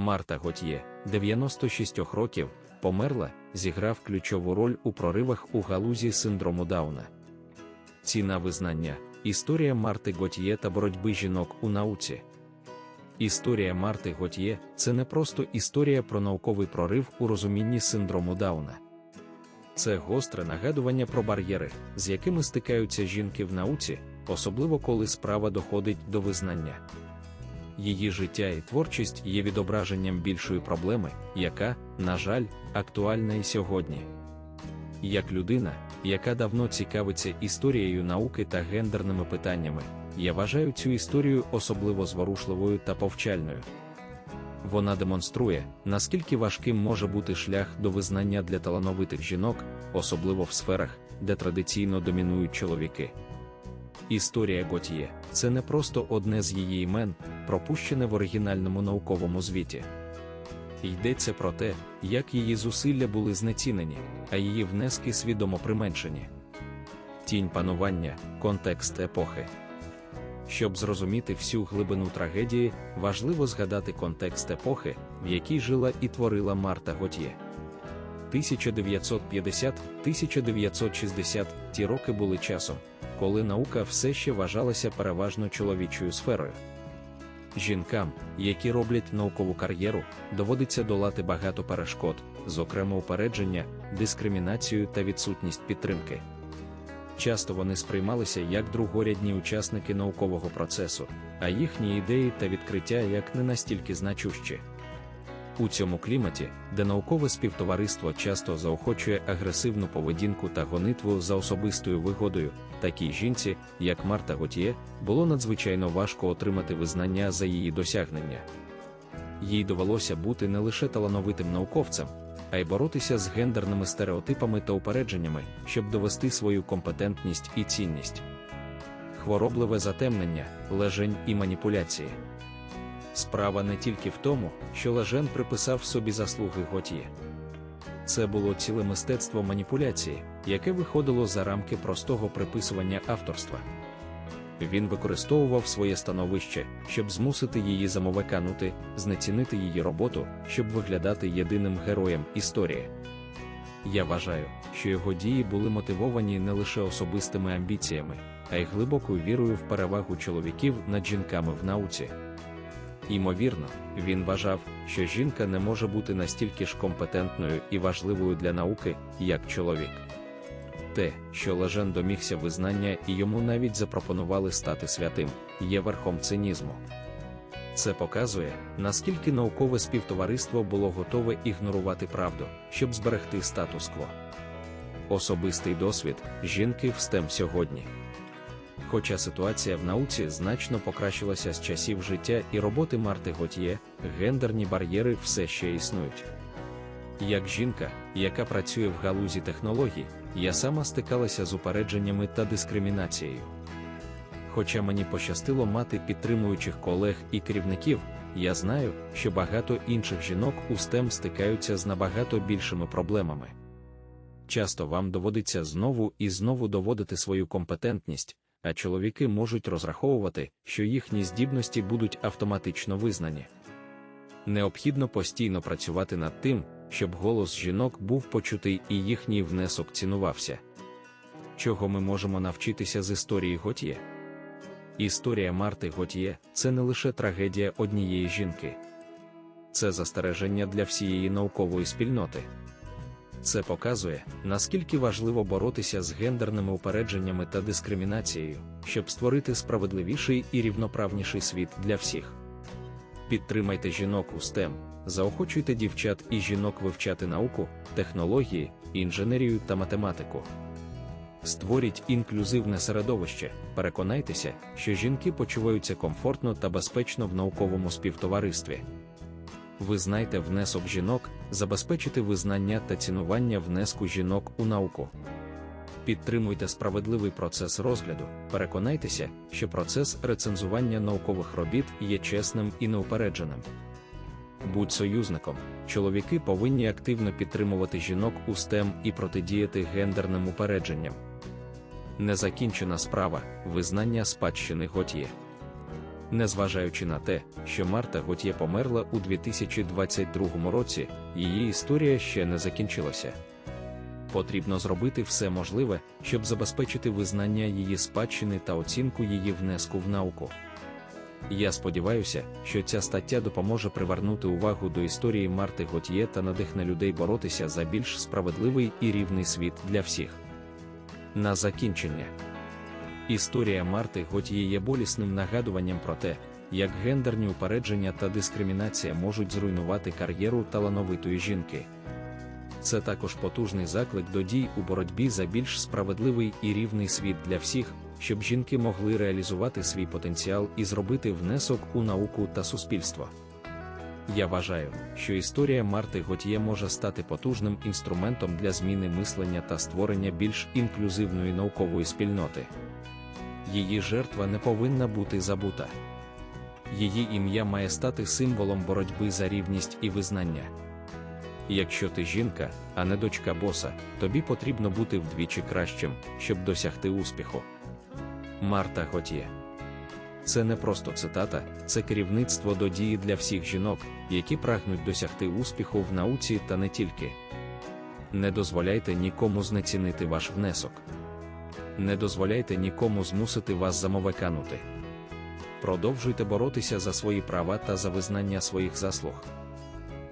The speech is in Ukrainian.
Марта Готьє, 96 років, померла, зіграв ключову роль у проривах у галузі синдрому Дауна. Ціна визнання, історія Марти Готьє та боротьби жінок у науці. Історія Марти Готьє це не просто історія про науковий прорив у розумінні синдрому Дауна. Це гостре нагадування про бар'єри, з якими стикаються жінки в науці, особливо коли справа доходить до визнання. Її життя і творчість є відображенням більшої проблеми, яка, на жаль, актуальна і сьогодні. Як людина, яка давно цікавиться історією науки та гендерними питаннями, я вважаю цю історію особливо зворушливою та повчальною. Вона демонструє, наскільки важким може бути шлях до визнання для талановитих жінок, особливо в сферах, де традиційно домінують чоловіки. Історія Готьє це не просто одне з її імен, пропущене в оригінальному науковому звіті. Йдеться про те, як її зусилля були знецінені, а її внески свідомо применшені. Тінь панування, контекст епохи. Щоб зрозуміти всю глибину трагедії, важливо згадати контекст епохи, в якій жила і творила Марта Готьє. 1950-1960 ті роки були часом, коли наука все ще вважалася переважно чоловічою сферою. Жінкам, які роблять наукову кар'єру, доводиться долати багато перешкод, зокрема упередження, дискримінацію та відсутність підтримки. Часто вони сприймалися як другорядні учасники наукового процесу, а їхні ідеї та відкриття як не настільки значущі. У цьому кліматі, де наукове співтовариство часто заохочує агресивну поведінку та гонитву за особистою вигодою, такій жінці, як Марта Готьє, було надзвичайно важко отримати визнання за її досягнення. Їй довелося бути не лише талановитим науковцем, а й боротися з гендерними стереотипами та упередженнями, щоб довести свою компетентність і цінність. Хворобливе затемнення, лежень і маніпуляції. Справа не тільки в тому, що Лежен приписав собі заслуги Готьє. Це було ціле мистецтво маніпуляції, яке виходило за рамки простого приписування авторства. Він використовував своє становище, щоб змусити її замовеканути, знецінити її роботу, щоб виглядати єдиним героєм історії. Я вважаю, що його дії були мотивовані не лише особистими амбіціями, а й глибокою вірою в перевагу чоловіків над жінками в науці. Імовірно, він вважав, що жінка не може бути настільки ж компетентною і важливою для науки, як чоловік. Те, що Лежен домігся визнання і йому навіть запропонували стати святим, є верхом цинізму. Це показує, наскільки наукове співтовариство було готове ігнорувати правду, щоб зберегти статус-кво. Особистий досвід жінки в STEM сьогодні. Хоча ситуація в науці значно покращилася з часів життя і роботи Марти Готьє, гендерні бар'єри все ще існують. Як жінка, яка працює в галузі технологій, я сама стикалася з упередженнями та дискримінацією. Хоча мені пощастило мати підтримуючих колег і керівників, я знаю, що багато інших жінок у STEM стикаються з набагато більшими проблемами. Часто вам доводиться знову і знову доводити свою компетентність, а чоловіки можуть розраховувати, що їхні здібності будуть автоматично визнані. Необхідно постійно працювати над тим, щоб голос жінок був почутий і їхній внесок цінувався. Чого ми можемо навчитися з історії Готьє? Історія Марти Готьє це не лише трагедія однієї жінки, це застереження для всієї наукової спільноти. Це показує, наскільки важливо боротися з гендерними упередженнями та дискримінацією, щоб створити справедливіший і рівноправніший світ для всіх. Підтримайте жінок у STEM, заохочуйте дівчат і жінок вивчати науку, технології, інженерію та математику. Створіть інклюзивне середовище, переконайтеся, що жінки почуваються комфортно та безпечно в науковому співтоваристві. Визнайте внесок жінок, забезпечити визнання та цінування внеску жінок у науку. Підтримуйте справедливий процес розгляду, переконайтеся, що процес рецензування наукових робіт є чесним і неупередженим. Будь союзником, чоловіки повинні активно підтримувати жінок у STEM і протидіяти гендерним упередженням. Незакінчена справа визнання спадщини Готьє. Незважаючи на те, що Марта Готьє померла у 2022 році, її історія ще не закінчилася. Потрібно зробити все можливе, щоб забезпечити визнання її спадщини та оцінку її внеску в науку. Я сподіваюся, що ця стаття допоможе привернути увагу до історії Марти Готьє та надихне людей боротися за більш справедливий і рівний світ для всіх. На закінчення. Історія Марти Готьє є болісним нагадуванням про те, як гендерні упередження та дискримінація можуть зруйнувати кар'єру талановитої жінки. Це також потужний заклик до дій у боротьбі за більш справедливий і рівний світ для всіх, щоб жінки могли реалізувати свій потенціал і зробити внесок у науку та суспільство. Я вважаю, що історія Марти Готьє може стати потужним інструментом для зміни мислення та створення більш інклюзивної наукової спільноти. Її жертва не повинна бути забута. Її ім'я має стати символом боротьби за рівність і визнання. Якщо ти жінка, а не дочка боса, тобі потрібно бути вдвічі кращим, щоб досягти успіху. Марта Готьє Це не просто цитата, це керівництво до дії для всіх жінок, які прагнуть досягти успіху в науці та не тільки. Не дозволяйте нікому знецінити ваш внесок. Не дозволяйте нікому змусити вас замовеканути. Продовжуйте боротися за свої права та за визнання своїх заслуг.